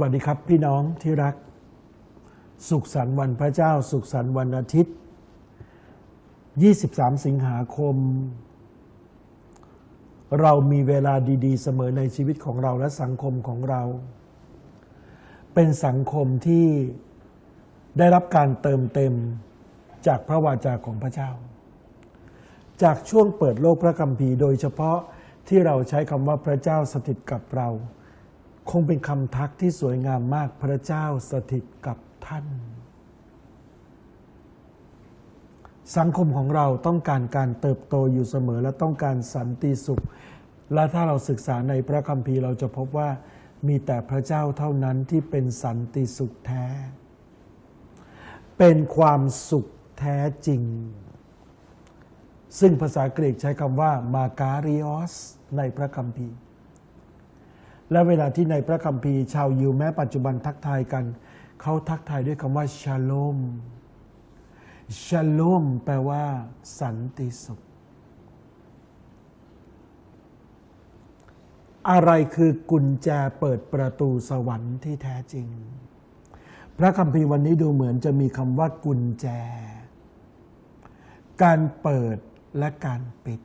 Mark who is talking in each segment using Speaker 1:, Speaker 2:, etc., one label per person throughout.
Speaker 1: วัสดีครับพี่น้องที่รัก สุขสันต์วันพระเจ้า สุขสันต์วันอาทิตย์ 23 สิงหาคม เรามีเวลาดี ๆ เสมอในชีวิตของเราและสังคมของเรา เป็นสังคมที่ได้รับการเติมเต็มจากพระวาจาของพระเจ้า จากช่วงเปิดโลกพระคัมภีร์โดยเฉพาะที่เราใช้คำว่าพระเจ้าสถิตกับเรา คงเป็นคำทักที่สวยงามมากพระเจ้าสถิตกับท่าน สังคมของเราต้องการการเติบโตอยู่เสมอและต้องการสันติสุข และถ้าเราศึกษาในพระคัมภีร์เราจะพบว่ามีแต่พระเจ้าเท่านั้นที่เป็นสันติสุขแท้ เป็นความสุขแท้จริง ซึ่งภาษากรีกใช้คำว่ามาการิออสในพระคัมภีร์ และเวลาที่ในพระคัมภีร์ชาวยิวแม้ปัจจุบันทักทายกัน เขาทักทายด้วยคำว่าชาโลมชาโลมแปลว่า สันติสุข อะไรคือกุญแจเปิดประตูสวรรค์ที่แท้จริง พระคัมภีร์วันนี้ดูเหมือนจะมีคำว่ากุญแจ การเปิดและการปิด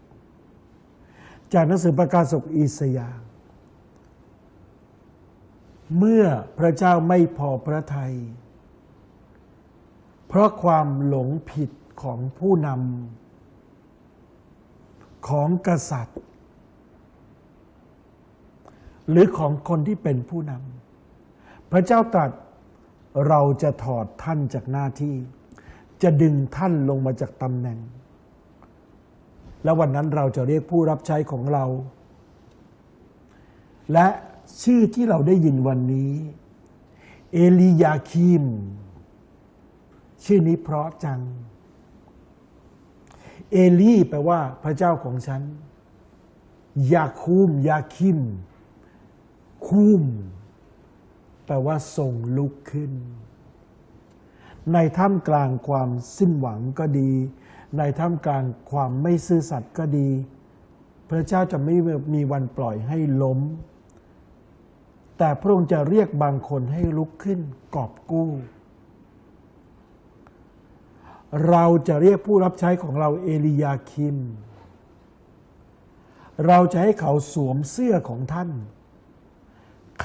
Speaker 1: จากหนังสือประกาศศกอิสยาห์ เมื่อพระเจ้าไม่พอพระทัย เพราะความหลงผิดของผู้นำของกษัตริย์ หรือของคนที่เป็นผู้นำพระเจ้าตรัสเราจะถอดท่านจากหน้าที่ จะดึงท่านลงมาจากตำแหน่ง แล้ววันนั้นเราจะเรียกผู้รับใช้ของเรา และ ชื่อที่เราได้ยินวันนี้ เอลียาคิม ชื่อนี้เพราะจัง เอลีแปลว่าพระเจ้าของฉัน ยาคูมยาคิมคูมแปลว่าทรงลุกขึ้น ในท่ามกลางความสิ้นหวังก็ดี ในท่ามกลางความไม่ซื่อสัตย์ก็ดี พระเจ้าจะไม่มีวันปล่อยให้ล้ม แต่พระองค์จะเรียกบางคนให้ลุกขึ้นกอบกู้ เราจะเรียกผู้รับใช้ของเราเอลียาคิม เราจะให้เขาสวมเสื้อของท่าน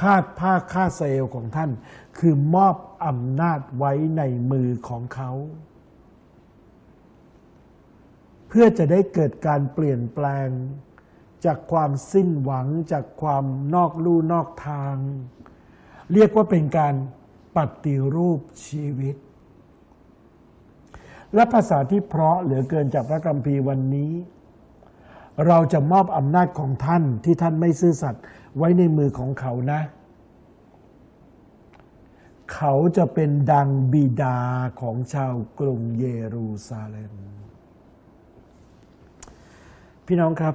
Speaker 1: คาดผ้าคาดเซลของท่าน คือมอบอำนาจไว้ในมือของเขา เพื่อจะได้เกิดการเปลี่ยนแปลง จากความสิ้นหวังจากความนอกลู่นอกทาง เรียกว่าเป็นการปฏิรูปชีวิต และภาษาที่เพราะเหลือเกินจากพระคัมภีร์วันนี้ เราจะมอบอำนาจของท่านที่ท่านไม่ซื่อสัตย์ไว้ในมือของเขานะ เขาจะเป็นดังบิดาของชาวกรุงเยรูซาเล็ม พี่น้องครับ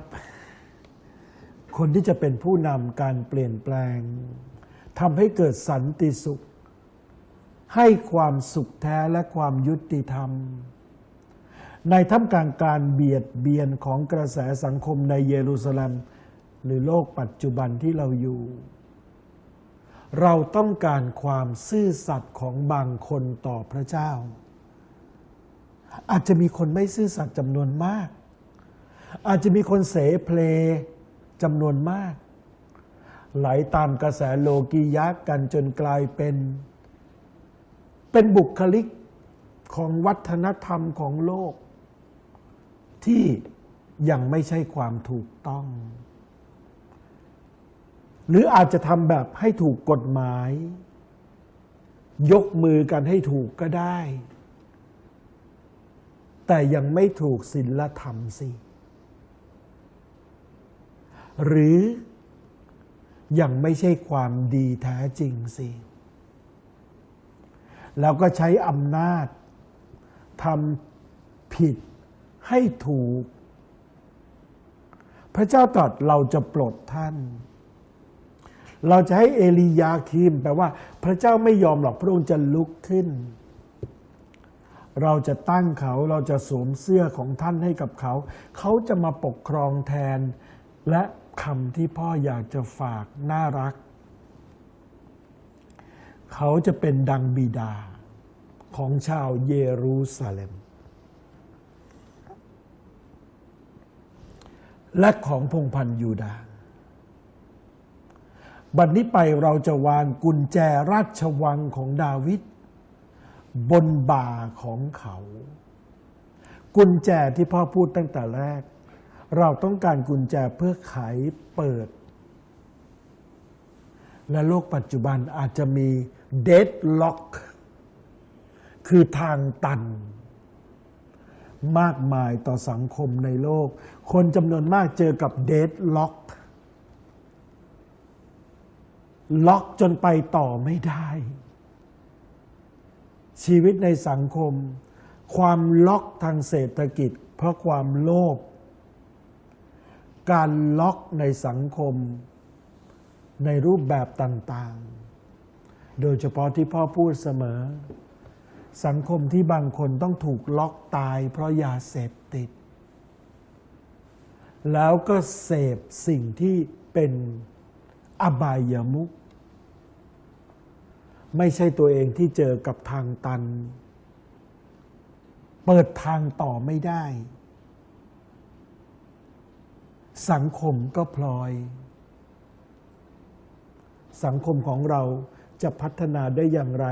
Speaker 1: คนที่จะเป็นผู้นำการเปลี่ยนแปลงทำให้เกิดสันติสุข ให้ความสุขแท้และความยุติธรรม ในท่ามกลางการเบียดเบียนของกระแสสังคมในเยรูซาเล็ม หรือโลกปัจจุบันที่เราอยู่ เราต้องการความซื่อสัตย์ของบางคนต่อพระเจ้า อาจจะมีคนไม่ซื่อสัตย์จำนวนมาก อาจจะมีคนเสเพล จำนวนมาก ไหลตามกระแสโลกียะกันจนกลายเป็น เป็นบุคลิกของวัฒนธรรมของโลก ที่ยังไม่ใช่ความถูกต้อง หรืออาจจะทำแบบให้ถูกกฎหมาย ยกมือกันให้ถูกก็ได้ แต่ยังไม่ถูกศีลธรรมสิ หรือยังไม่ใช่ความดีแท้จริงสิแล้วก็ใช้อำนาจทำผิดให้ถูก พระเจ้าตรัสเราจะปลดท่าน เราจะให้เอลียาคิมแปลว่า พระเจ้าไม่ยอมหรอกพระองค์จะลุกขึ้น เราจะตั้งเขาเราจะสวมเสื้อของท่านให้กับเขา เขาจะมาปกครองแทน และ คำที่พ่ออยากจะฝากน่ารัก เขาจะเป็นดังบิดาของชาวเยรูซาเล็ม และของพงพันยูดา บัดนี้ไปเราจะวางกุญแจราชวังของดาวิดบนบ่าของเขา กุญแจที่พ่อพูดตั้งแต่แรก เราต้องการกุญแจเพื่อไขเปิด และโลกปัจจุบันอาจจะมีเดดล็อกคือทางตัน มากมายต่อสังคมในโลก คนจำนวนมากเจอกับเดดล็อกล็อกจนไปต่อไม่ได้ ชีวิตในสังคม ความล็อกทางเศรษฐกิจ เพราะความโลภ การล็อกในสังคม ในรูปแบบต่างๆ โดยเฉพาะที่พ่อพูดเสมอ สังคมที่บางคนต้องถูกล็อกตายเพราะยาเสพติด แล้วก็เสพสิ่งที่เป็นอบายามุขไม่ใช่ตัวเองที่เจอกับทางตัน เปิดทางต่อไม่ได้ สังคมก็พลอย สังคมของเราจะพัฒนาได้อย่างไร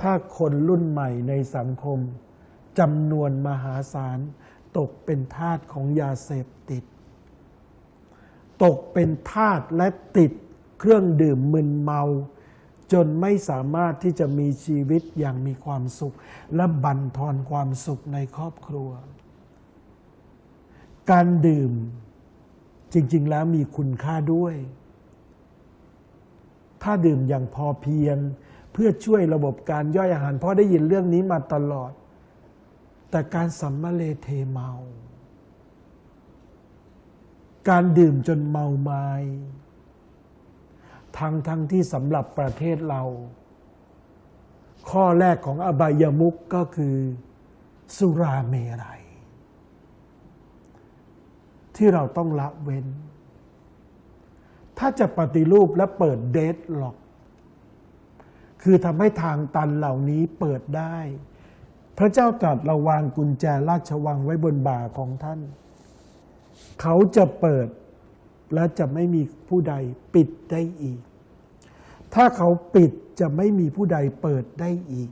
Speaker 1: ถ้าคนรุ่นใหม่ในสังคมจำนวนมหาศาล ตกเป็นทาสของยาเสพติด ตกเป็นทาสและติดเครื่องดื่มมึนเมา จนไม่สามารถที่จะมีชีวิตอย่างมีความสุข และบั่นทอนความสุขในครอบครัว การดื่ม จริง ๆ แล้วมีคุณค่าด้วย ถ้าดื่มอย่างพอเพียง เพื่อช่วยระบบการย่อยอาหาร เพราะได้ยินเรื่องนี้มาตลอด แต่การสัมมาเลเทเมา การดื่มจนเมาไมา้ทั้งทั้งที่สำหรับประเทศเรา ข้อแรกของอบายามุกก็คือ สุราเมรัย ที่เราต้องละเว้น ถ้าจะปฏิรูปและเปิดเดทล็อก คือทำให้ทางตันเหล่านี้เปิดได้ พระเจ้าตรัสระวางกุญแจราชวังไว้บนบ่าของท่าน เขาจะเปิดและจะไม่มีผู้ใดปิดได้อีก ถ้าเขาปิดจะไม่มีผู้ใดเปิดได้อีก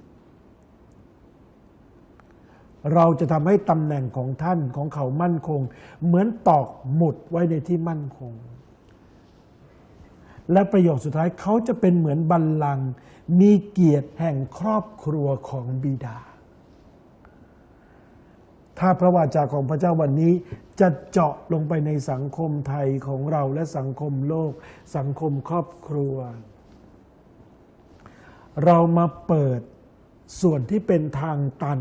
Speaker 1: เราจะทำให้ตำแหน่งของท่านของเขามั่นคง เหมือนตอกหมุดไว้ในที่มั่นคง และประโยคสุดท้ายเขาจะเป็นเหมือนบัลลังก์มีเกียรติแห่งครอบครัวของบิดา ถ้าพระวาจาของพระเจ้าวันนี้จะเจาะลงไปในสังคมไทยของเราและสังคมโลก สังคมครอบครัว เรามาเปิดส่วนที่เป็นทางตัน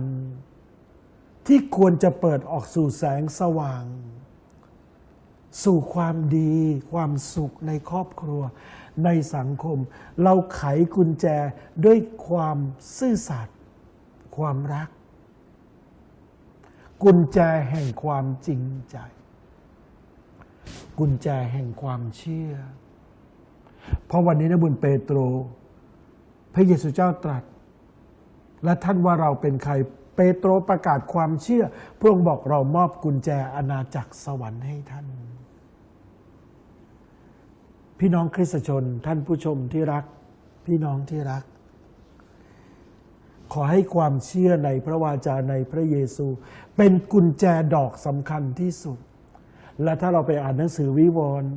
Speaker 1: ที่ควรจะเปิดออกสู่แสงสว่าง สู่ความดี ความสุขในครอบครัว ในสังคม เราไขกุญแจด้วยความซื่อสัตย์ความรัก กุญแจแห่งความจริงใจ กุญแจแห่งความเชื่อ เพราะวันนี้นะบุญเปโตร พระเยซูเจ้าตรัส และท่านว่าเราเป็นใคร เปโตรประกาศความเชื่อ พระองค์บอกเรามอบกุญแจอาณาจักรสวรรค์ให้ท่าน พี่น้องคริสตชนท่านผู้ชมที่รัก พี่น้องที่รัก ขอให้ความเชื่อในพระวาจาในพระเยซู เป็นกุญแจดอกสำคัญที่สุด และถ้าเราไปอ่านหนังสือวิวรณ์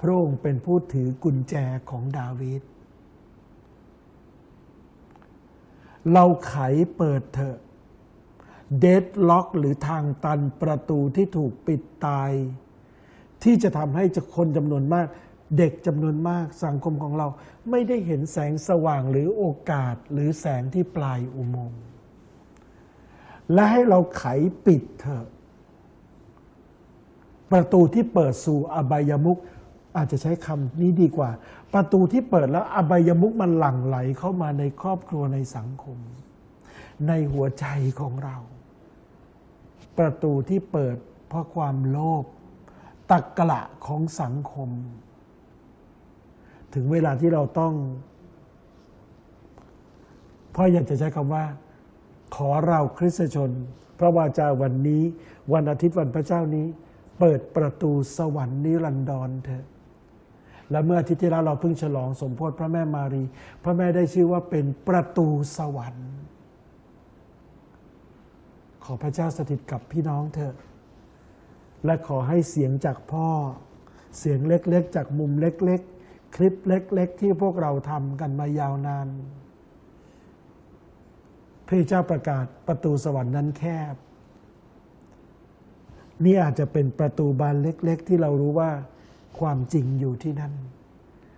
Speaker 1: พระองค์เป็นผู้ถือกุญแจของดาวิด เราไขเปิดเถอะเดดล็อกหรือทางตันประตูที่ถูกปิดตาย ที่จะทำให้คนจำนวนมาก เด็กจำนวนมากสังคมของเราไม่ได้เห็นแสงสว่างหรือโอกาสหรือแสงที่ปลายอุโมงค์และให้เราไขปิดเถอะประตูที่เปิดสู่อบายมุกอาจจะใช้คำนี้ดีกว่า ประตูที่เปิดแล้วอบายมุกมันหลั่งไหลเข้ามาในครอบครัวในสังคม ในหัวใจของเรา ประตูที่เปิดเพราะความโลภตักกละของสังคม ถึงเวลาที่เราต้องพ่ออยากจะใช้คำว่า ขอเราคริสตชน พระวาจาวันนี้ วันอาทิตย์วันพระเจ้านี้ เปิดประตูสวรรค์นิรันดรเถอะ และเมื่ออาทิตย์ที่แล้วเราเพิ่งฉลองสมโพธิพระแม่มารี พระแม่ได้ชื่อว่าเป็นประตูสวรรค์ ขอพระเจ้าสถิตกับพี่น้องเถอะและขอให้เสียงจากพ่อ เสียงเล็กๆ จากมุมเล็กๆ คลิปเล็ก ๆ ที่พวกเราทำกันมายาวนานพระเจ้าประกาศประตูสวรรค์นั้นแคบ นี่อาจจะเป็นประตูบานเล็ก ๆ ที่เรารู้ว่า ความจริงอยู่ที่นั่น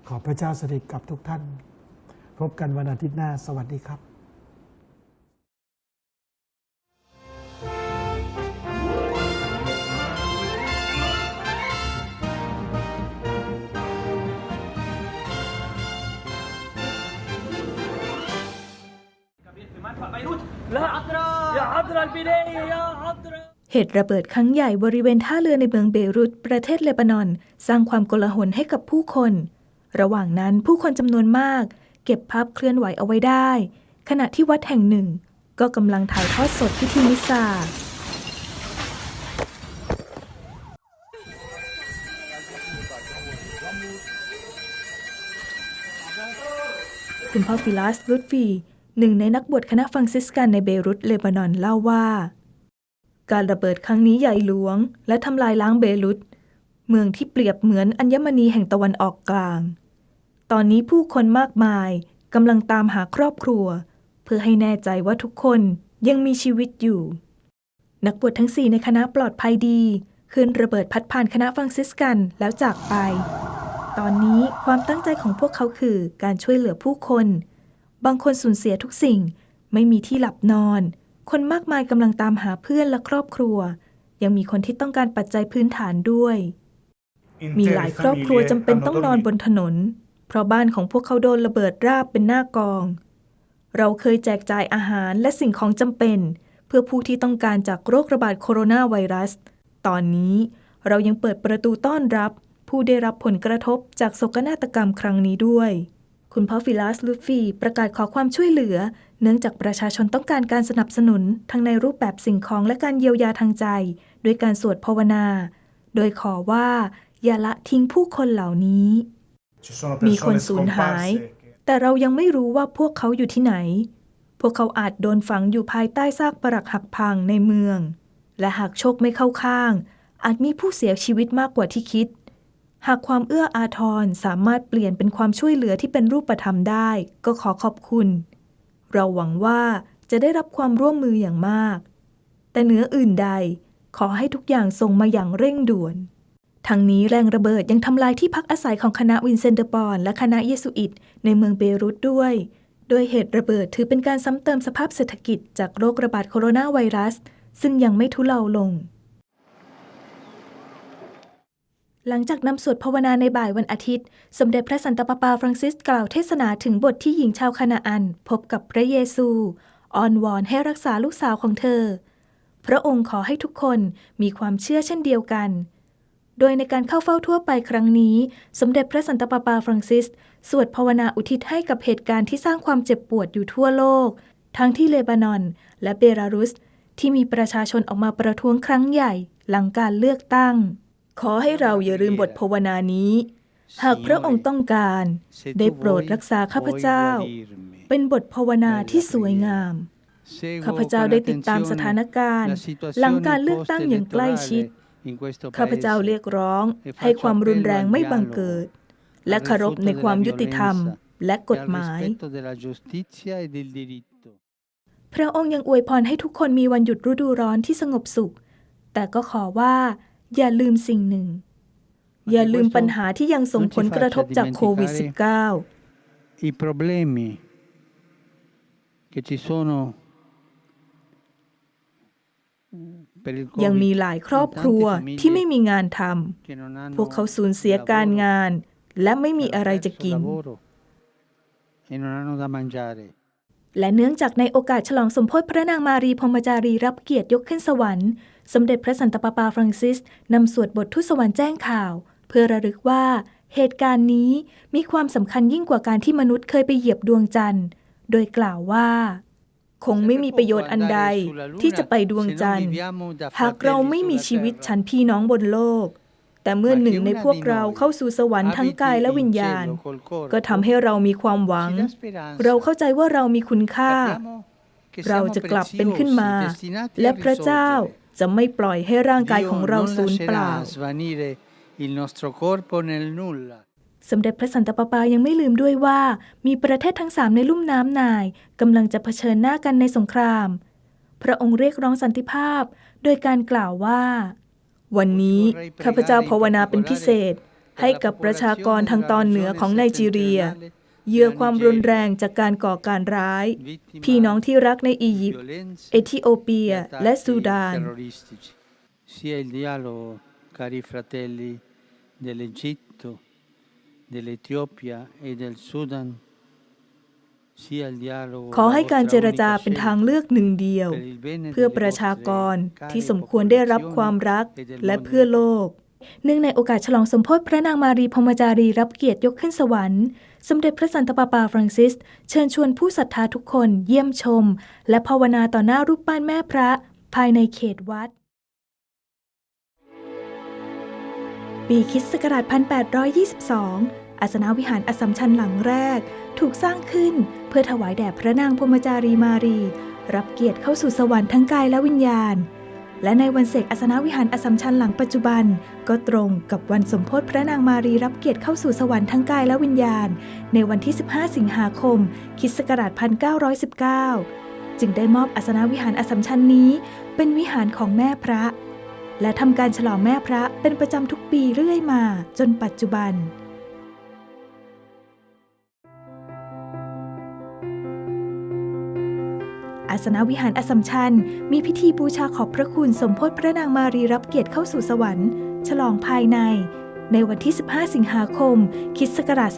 Speaker 1: ขอพระเจ้าสถิตกับทุกท่าน พบกันวันอาทิตย์หน้าสวัสดีครับ
Speaker 2: เหตุระเบิดครั้งใหญ่บริเวณท่าเรือในเมืองเบรุต ประเทศเลบานอน สร้างความโกลาหลให้กับผู้คน ระหว่างนั้นผู้คนจำนวนมาก เก็บภาพเคลื่อนไหวเอาไว้ได้ ขณะที่วัดแห่งหนึ่ง ก็กำลังถ่ายทอดสดพิธีมิสซาคุณพ่อฟิลัสลุตฟีหนึ่งในนักบวชคณะฟรังซิสกันในเบรุตเลบานอนเล่าว่า การระเบิดครั้งนี้ใหญ่หลวง และทำลายล้างเบรุต เมืองที่เปรียบเหมือนอัญมณีแห่งตะวันออกกลาง ตอนนี้ผู้คนมากมายกำลังตามหาครอบครัว เพื่อให้แน่ใจว่าทุกคนยังมีชีวิตอยู่ นักบวชทั้งสี่ในคณะปลอดภัยดีคืนระเบิดพัดผ่านคณะฟรังซิสกันแล้วจากไป ตอนนี้ความตั้งใจของพวกเขาคือการช่วยเหลือผู้คน บางคนสูญเสียทุกสิ่ง ไม่มีที่หลับนอน คนมากมายกำลังตามหาเพื่อนและครอบครัว ยังมีคนที่ต้องการปัจจัยพื้นฐานด้วย มีหลายครอบครัวจำเป็นต้องนอนบนถนน เพราะบ้านของพวกเขาโดนระเบิดราบเป็นหน้ากอง เราเคยแจกจ่ายอาหารและสิ่งของจำเป็น เพื่อผู้ที่ต้องการจากโรคระบาดโคโรนาไวรัส ตอนนี้เรายังเปิดประตูต้อนรับ ผู้ได้รับผลกระทบจากโศกนาฏกรรมครั้งนี้ด้วย คุณพ่อฟิลัสลูฟีประกาศขอความช่วยเหลือ เนื่องจากประชาชนต้องการการสนับสนุนทั้งในรูปแบบสิ่งของและการเยียวยาทางใจ ด้วยการสวดภาวนา โดยขอว่าอย่าละทิ้งผู้คนเหล่านี้ มีคนสูญหาย แต่เรายังไม่รู้ว่าพวกเขาอยู่ที่ไหน พวกเขาอาจโดนฝังอยู่ภายใต้ซากปรักหักพังในเมือง และหากโชคไม่เข้าข้าง อาจมีผู้เสียชีวิตมากกว่าที่คิด หากความเอื้ออาทรสามารถเปลี่ยนเป็นความช่วยเหลือที่เป็นรูปธรรมได้ ก็ขอขอบคุณ เราหวังว่าจะได้รับความร่วมมืออย่างมาก แต่เหนืออื่นใดขอให้ทุกอย่างส่งมาอย่างเร่งด่วน ทั้งนี้แรงระเบิดยังทำลายที่พักอาศัยของคณะวินเซนเดอร์ปอนและคณะเยสุอิตในเมืองเบรุตด้วย โดยเหตุระเบิดถือเป็นการซ้ำเติมสภาพเศรษฐกิจจากโรคระบาดโคโรนาไวรัส ซึ่งยังไม่ทุเลาลง หลังจากนำสวดภาวนาในบ่ายวันอาทิตย์ สมเด็จพระสันตะปาปาฟรังซิสกล่าวเทศนาถึงบทที่หญิงชาวคานาอัน พบกับพระเยซูอ้อนวอนให้รักษาลูกสาวของเธอ พระองค์ขอให้ทุกคนมีความเชื่อเช่นเดียวกัน โดยในการเข้าเฝ้าทั่วไปครั้งนี้ สมเด็จพระสันตะปาปาฟรังซิส สวดภาวนาอุทิศให้กับเหตุการณ์ที่สร้างความเจ็บปวดอยู่ทั่วโลก ทั้งที่เลบานอน และเบลารุส ที่มีประชาชนออกมาประท้วงครั้งใหญ่ หลังการเลือกตั้ง ขอให้เราอย่าลืมบทภาวนานี้ หากพระองค์ต้องการ ได้โปรดรักษาข้าพเจ้า เป็นบทภาวนาที่สวยงาม ข้าพเจ้าได้ติดตามสถานการณ์ หลังการเลือกตั้งอย่างใกล้ชิด ข้าพเจ้าเรียกร้อง ให้ความรุนแรงไม่บังเกิด และเคารพในความยุติธรรมและกฎหมาย พระองค์ยังอวยพรให้ทุกคนมีวันหยุดฤดูร้อนที่สงบสุข แต่ก็ขอว่า อย่าลืมสิ่งหนึ่ง อย่าลืมปัญหาที่ยังส่งผลกระทบจากโควิด -19
Speaker 3: i problemi che ci sono per il
Speaker 2: ยัง
Speaker 3: Covid
Speaker 2: มีหลายครอบครัว
Speaker 3: in tante
Speaker 2: ที่ไม่
Speaker 3: famiglie
Speaker 2: มีงานท
Speaker 3: che non hanno ำ
Speaker 2: พวกเขาสูญเสียการงาน และไม่มี
Speaker 3: hanno
Speaker 2: อะไรจะ
Speaker 3: perso
Speaker 2: กิน
Speaker 3: lavoro e non hanno da mangiare
Speaker 2: และเนื่องจากในโอกาสฉลองสมโพธิพระนางมารีพรหมจารีรับเกียรติยกขึ้นสวรรค์ สมเด็จพระสันตะปาปาฟรังซิสนำสวดบททุสวรรค์แจ้งข่าว เพื่อระลึกว่า เหตุการณ์นี้มีความสำคัญยิ่งกว่าการที่มนุษย์เคยไปเหยียบดวงจันทร์ โดยกล่าวว่า คงไม่มีประโยชน์อันใดที่จะไปดวงจันทร์ หากเราไม่มีชีวิตชั้นพี่น้องบนโลก แต่เมื่อหนึ่งในพวกเราเข้าสู่สวรรค์ทั้งกายและวิญญาณ ก็ทำให้เรามีความหวัง เราเข้าใจว่าเรามีคุณค่า เราจะกลับเป็นขึ้นมา และพระเจ้า จะไม่ปล่อยให้ร่างกายของเราสูญเปล่า
Speaker 3: il nostro corpo nel nulla.
Speaker 2: สมเด็จพระสันตะปาปายังไม่ลืมด้วยว่า มีประเทศทั้งสามในลุ่มน้ำนายกำลังจะเผชิญหน้ากันในสงคราม พระองค์เรียกร้องสันติภาพ โดยการกล่าวว่า วันนี้ข้าพเจ้าภาวนาเป็นพิเศษ ให้กับประชากรทางตอนเหนือของไนจีเรีย เหยื่อความรุนแรงจากการก่อการร้าย พี่น้องที่รักในอียิปต์เอธิโอเปีย และซูดาน
Speaker 3: terroristici. Sia il dialogo, cari fratelli, dell'Egitto, dell'Etiopia e del Sudan, sia il dialogo
Speaker 2: ขอให้การ
Speaker 3: la
Speaker 2: เจ
Speaker 3: vostra
Speaker 2: รจา
Speaker 3: unica
Speaker 2: เป็น
Speaker 3: scelta
Speaker 2: ทางเลือกหนึ่งเดียว
Speaker 3: per il bene
Speaker 2: เพื่อ
Speaker 3: delle
Speaker 2: ประชากร
Speaker 3: vostre care
Speaker 2: ที่สมควรได้รับ
Speaker 3: popolazioni
Speaker 2: ความรัก
Speaker 3: e del
Speaker 2: และ
Speaker 3: mondo
Speaker 2: เพื่อโล
Speaker 3: intero.
Speaker 2: ก เนื่องในโอกาสฉลองสมโพธิพระนางมารีพรมจารีรับเกียรติยกขึ้นสวรรค์ สมเด็จพระสันตะปาปาฟรังซิส เชิญชวนผู้ศรัทธาทุกคนเยี่ยมชม และภาวนาต่อหน้ารูปปั้นแม่พระ ภายในเขตวัด ปีคิสต์ศักราช1822 อาสนาวิหารอสมชัญหลังแรก ถูกสร้างขึ้นเพื่อถวายแด่พระนางพรมจารีมารี รับเกียรติเข้าสู่สวรรค์ทั้งกายและวิญญาณ และในวันเสกอาสนวิหารอสัมชัญหลังปัจจุบัน ก็ตรงกับวันสมโพธิพระนางมารีรับเกียรติเข้าสู่สวรรค์ทั้งกายและวิญญาณ ในวันที่ 15 สิงหาคมคริสต์ศักราช1919 จึงได้มอบอาสนวิหารอสสัมชัญนี้ เป็นวิหารของแม่พระ และทำการฉลองแม่พระเป็นประจำทุกปีเรื่อยมาจนปัจจุบันาสนวิหารอสัมชัญ มีพิธีบูชาขอบพระคุณสมโพธิพระนางมารีรับเกียรติเข้าสู่สวรรค์ ฉลองภายใน ในวันที่ 15 สิงหาคมคริสต์ศักราช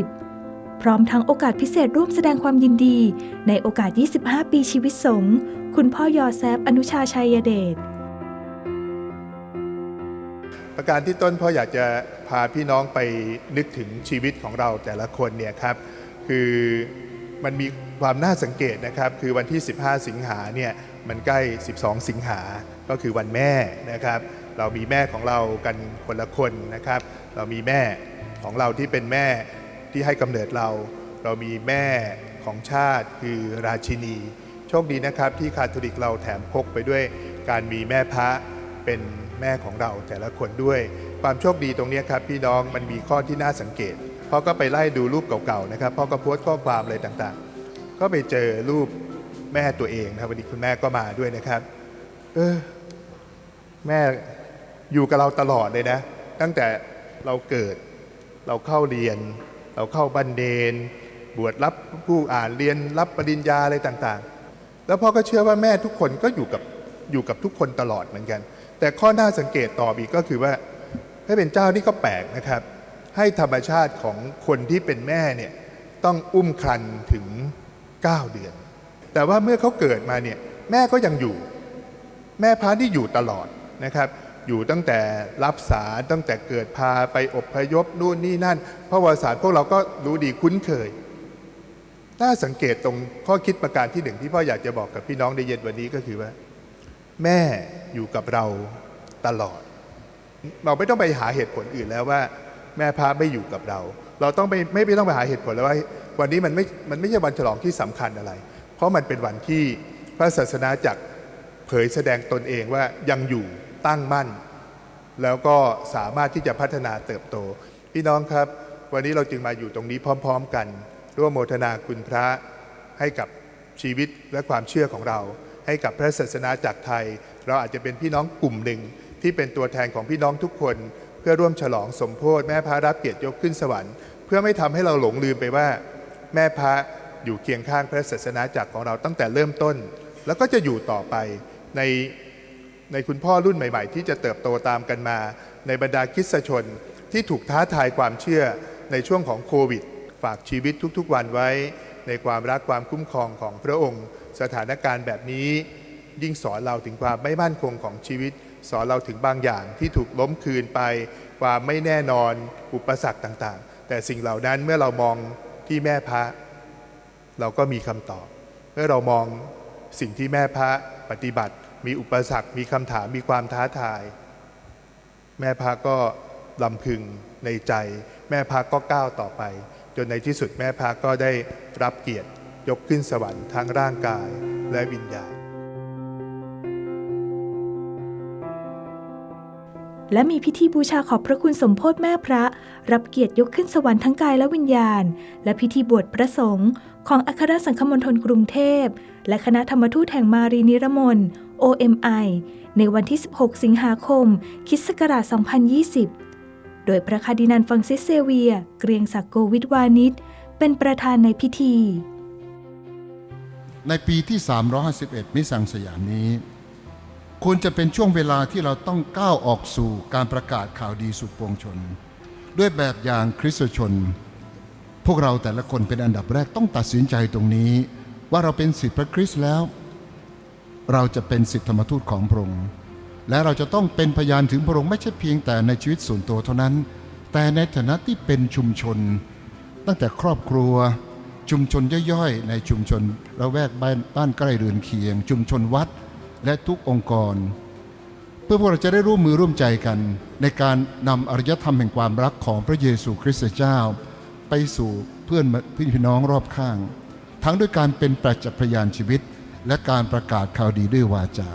Speaker 2: 2020 พร้อมทั้งโอกาสพิเศษร่วมแสดงความยินดี ในโอกาส 25 ปีชีวิตสงฆ์คุณพ่อยอแซฟอนุชาชัยเดช
Speaker 4: ประการที่ต้นพ่ออยากจะพาพี่น้องไปนึกถึงชีวิตของเราแต่ละคนเนี่ยครับ คือ มันมีความน่าสังเกตนะครับ คือวันที่ 15 สิงหาเนี่ยมันใกล้ 12 สิงหา ก็คือวันแม่นะครับ เรามีแม่ของเรากันคนละคนนะครับ เรามีแม่ของเราที่เป็นแม่ที่ให้กำเนิดเรา เรามีแม่ของชาติคือราชินี โชคดีนะครับที่คาทอลิกเราแถมพกไปด้วยการมีแม่พระเป็นแม่ของเราแต่ละคนด้วย ความโชคดีตรงนี้ครับพี่น้องมันมีข้อที่น่าสังเกต พ่อก็ไปไล่ดูรูปเก่าๆนะครับพ่อก็โพสต์ข้อความอะไรต่างๆ ก็ไปเจอรูปแม่ตัวเองนะครับวันนี้คุณแม่ก็มาด้วยนะครับ เออแม่อยู่กับเราตลอดเลยนะ ตั้งแต่เราเกิดเราเข้าเรียน เราเข้าบันเดน บวชรับผู้อ่านเรียนรับปริญญาอะไรต่างๆ แล้วพ่อก็เชื่อว่าแม่ทุกคนก็อยู่กับอยู่กับทุกคนตลอดเหมือนกัน แต่ข้อหน่าสังเกตต่ออีกก็คือว่าให้เป็นเจ้านี่ก็แปลกนะครับ ให้ธรรมชาติของคนที่เป็นแม่เนี่ยต้องอุ้มครันถึง 9 เดือน แต่ว่าเมื่อเขาเกิดมาเนี่ยแม่ก็ยังอยู่ แม่พระที่อยู่ตลอดนะครับอยู่ตั้งแต่รับสารตั้งแต่เกิดพาไปอบพยพนู่นนี่นั่นเพราะวารสารพวกเราก็รู้ดีคุ้นเคย น่าสังเกตตรงข้อคิดประการที่หนึ่งที่พ่ออยากจะบอกกับพี่น้องในเย็นวันนี้ก็คือว่า แม่อยู่กับเราตลอด เราไม่ต้องไปหาเหตุผลอื่นแล้วว่า แม่พระไม่อยู่กับเรา เราต้องไม่ไม่ต้องไปหาเหตุผลแล้วว่า วันนี้มันไม่มันไม่ใช่วันฉลองที่สำคัญอะไร เพราะมันเป็นวันที่พระศาสนาจักรเผยแสดงตนเองว่ายังอยู่ตั้งมั่น แล้วก็สามารถที่จะพัฒนาเติบโต พี่น้องครับ วันนี้เราจึงมาอยู่ตรงนี้พร้อม ๆ กัน ร่วมโมทนาคุณพระให้กับชีวิตและความเชื่อของเรา ให้กับพระศาสนาจากรไทย เราอาจจะเป็นพี่น้องกลุ่มหนึ่งที่เป็นตัวแทนของพี่น้องทุกคน พื่อร่วมฉลองสมโพธิแม่พระรับเกียรติยกขึ้นสวรรค์เพื่อไม่ทำให้เราหลงลืมไปว่า แม่พระอยู่เคียงข้างพระศาสนาจักรของเราตั้งแต่เริ่มต้น แล้วก็จะอยู่ต่อไปในในคุณพ่อรุ่นใหม่ ๆ ที่จะเติบโตตามกันมา ในบรรดาคิสชนที่ถูกท้าทายความเชื่อในช่วงของโควิด ฝากชีวิตทุกๆวันไว้ ในความรักความคุ้มครองของพระองค์ สถานการณ์แบบนี้ยิ่งสอนเราถึงความไม่มั่นคงของชีวิต สอนเราถึงบางอย่างที่ถูกล้มคืนไป ความไม่แน่นอนอุปสรรคต่างๆ แต่สิ่งเหล่านั้นเมื่อเรามองที่แม่พระ เราก็มีคำตอบ เมื่อเรามองสิ่งที่แม่พระปฏิบัติ มีอุปสรรค มีคำถาม มีความท้าทาย แม่พระก็ลำพึงในใจ แม่พระก็ก้าวต่อไป จนในที่สุดแม่พระก็ได้รับเกียรติยกขึ้นสวรรค์ทั้งร่างกายและวิญญาณ
Speaker 2: และมีพิธีบูชาขอบพระคุณสมโพธิแม่พระ รับเกียรติยกขึ้นสวรรค์ทั้งกายและวิญญาณ และพิธีบวชพระสงฆ์ของอัครสังฆมณฑลกรุงเทพ และคณะธรรมทูตแห่งมารีนิรมน OMI ในวันที่ 16 สิงหาคม คิศกราช 2020 โดยพระคาดินัลฟังซิสเซเวีย เกรียงศักดิ์โกวิทวานิชเป็นประธานในพิธี
Speaker 5: ในปีที่ 351 มิสังสยามนี้ ควรจะเป็นช่วงเวลาที่เราต้องก้าวออกสู่การประกาศข่าวดีสู่ปวงชน ด้วยแบบอย่างคริสตชน พวกเราแต่ละคนเป็นอันดับแรกต้องตัดสินใจตรงนี้ ว่าเราเป็นสิทธิพระคริสต์แล้ว เราจะเป็นสิทธิธรรมทูตของพระองค์และเราจะต้องเป็นพยานถึงพระองค์ไม่ใช่เพียงแต่ในชีวิตส่วนตัวเท่านั้น แต่ในฐานะที่เป็นชุมชน ตั้งแต่ครอบครัวชุมชนย่อยๆ ในชุมชนระแวกบ้านบ้านใกล้เรือนเคียง ชุมชนวัด และทุกองค์กร เพื่อพวกเราจะได้ร่วมมือร่วมใจกัน ในการนำอารยธรรมแห่งความรักของพระเยซูคริสต์เจ้า ไปสู่เพื่อนพี่น้องรอบข้าง ทั้งด้วยการเป็นประจักษ์พยานชีวิต และการประกาศข่าวดีด้วยวาจา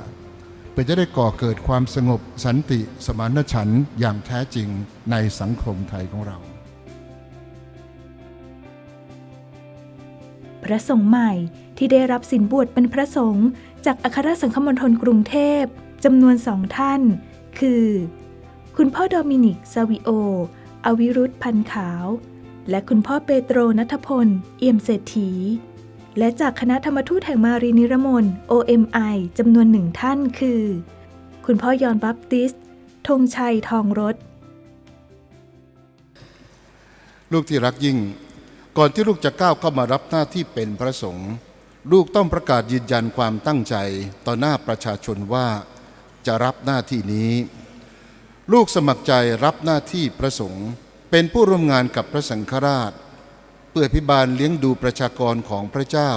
Speaker 5: เพื่อจะได้ก่อเกิดความสงบสันติสมานฉันท์อย่างแท้จริงในสังคมไทยของเรา
Speaker 2: พระสงฆ์ใหม่ที่ได้รับสินบวชเป็นพระสงฆ์ จากอัครสังฆมณฑลกรุงเทพจำนวนสองท่าน คือ คุณพ่อโดมินิกซาวิโอ อวิรุธพันขาว และคุณพ่อเปโตรนัทพล เอี่ยมเศรษฐี และจากคณะธรรมทูตแห่งมารีนิรมน OMI จำนวนหนึ่งท่านคือ คุณพ่อยอนบัพติสธงชัยทองรถ
Speaker 5: ลูกที่รักยิ่ง ก่อนที่ลูกจะก้าวเข้ามารับหน้าที่เป็นพระสงฆ์ ลูกต้องประกาศยืนยันความตั้งใจต่อหน้าประชาชนว่าจะรับหน้าที่นี้ ลูกสมัครใจรับหน้าที่พระสงฆ์เป็นผู้ร่วมงานกับพระสังฆราช เพื่อพิบาลเลี้ยงดูประชากรของพระเจ้า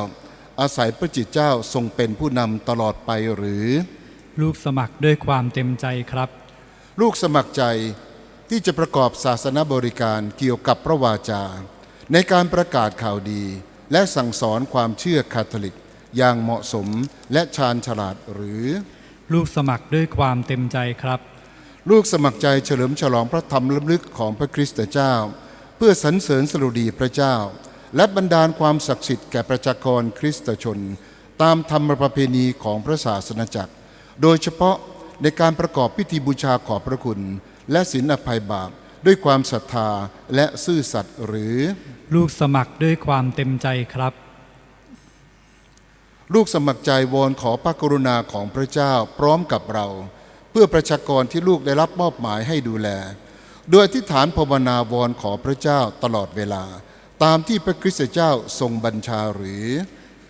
Speaker 5: อาศัยพระจิตเจ้าทรงเป็นผู้นำตลอดไปหรือ
Speaker 6: ลูกสมัครด้วยความเต็มใจครับ
Speaker 5: ลูกสมัครใจที่จะประกอบศาสนบริการเกี่ยวกับพระวาจา ในการประกาศข่าวดี และสั่งสอนความเชื่อคาทอลิก อย่างเหมาะสมและชาญฉลาดหรือ
Speaker 6: ลูกสมัครด้วยความเต็มใจครับ
Speaker 5: ลูกสมัครใจเฉลิมฉลองพระธรรมล้ำลึกของพระคริสต์เจ้า เพื่อสรรเสริญสรุดีพระเจ้า และบรรดาลความศักดิ์สิทธิ์แก่ประชากรคริสตชน ตามธรรมประเพณีของพระศาสนาจักร โดยเฉพาะในการประกอบพิธีบูชาขอบพระคุณ และศีลอภัยบาป ด้วยความศรัทธาและซื่อสัตย์หรือ
Speaker 6: ลูกสมัครด้วยความเต็มใจครับ
Speaker 5: ลูกสมัครใจวอนขอพระกรุณาของพระเจ้าพร้อมกับเรา เพื่อประชากรที่ลูกได้รับมอบหมายให้ดูแลโดยอธิษฐานภาวนาวอนขอพระเจ้าตลอดเวลา ตามที่พระคริสต์เจ้าทรงบัญชาหรือ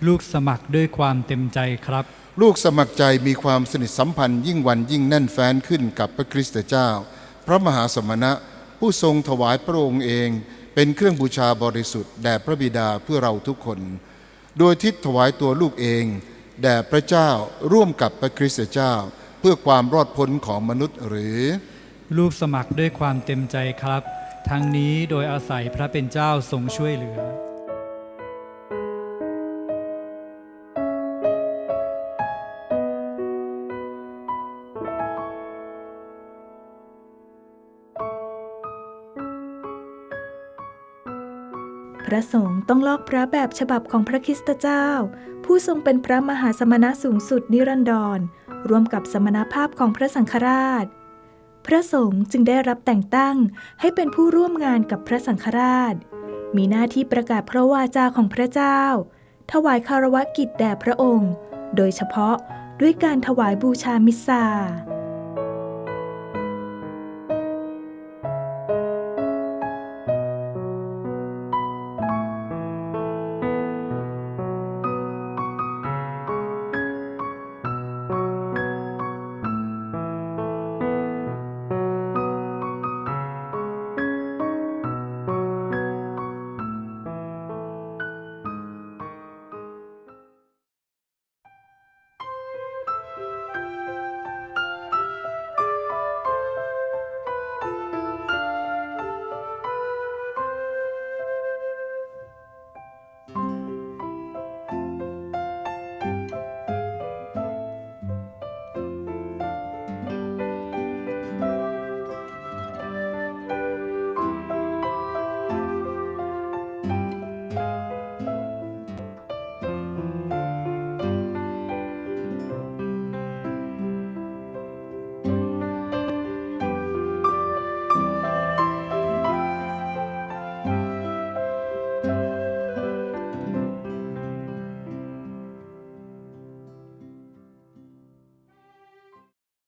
Speaker 6: ลูกสมัครด้วยความเต็มใจครับ
Speaker 5: ลูกสมัครใจมีความสนิทสัมพันธ์ยิ่งวันยิ่งแน่นแฟ้นขึ้นกับพระคริสต์เจ้า พระมหาสมณะ ผู้ทรงถวายพระองค์เองเป็นเครื่องบูชาบริสุทธิ์แด่พระบิดาเพื่อเราทุกคน โดยทิศถวายตัวลูกเองแด่พระเจ้าร่วมกับพระคริสต์เจ้า เพื่อความรอดพ้นของมนุษย์หรือ
Speaker 6: ลูกสมัครด้วยความเต็มใจครับ ทั้งนี้โดยอาศัยพระเป็นเจ้าทรงช่วยเหลือ
Speaker 2: พระสงฆ์ต้องลอกพระแบบฉบับของพระคริสตเจ้า ผู้ทรงเป็นพระมหาสมณะสูงสุดนิรันดรร่วมกับสมณภาพของพระสังฆราช พระสงฆ์จึงได้รับแต่งตั้งให้เป็นผู้ร่วมงานกับพระสังฆราช มีหน้าที่ประกาศพระวาจาของพระเจ้า ถวายคารวะกิจแด่พระองค์ โดยเฉพาะด้วยการถวายบูชามิสซา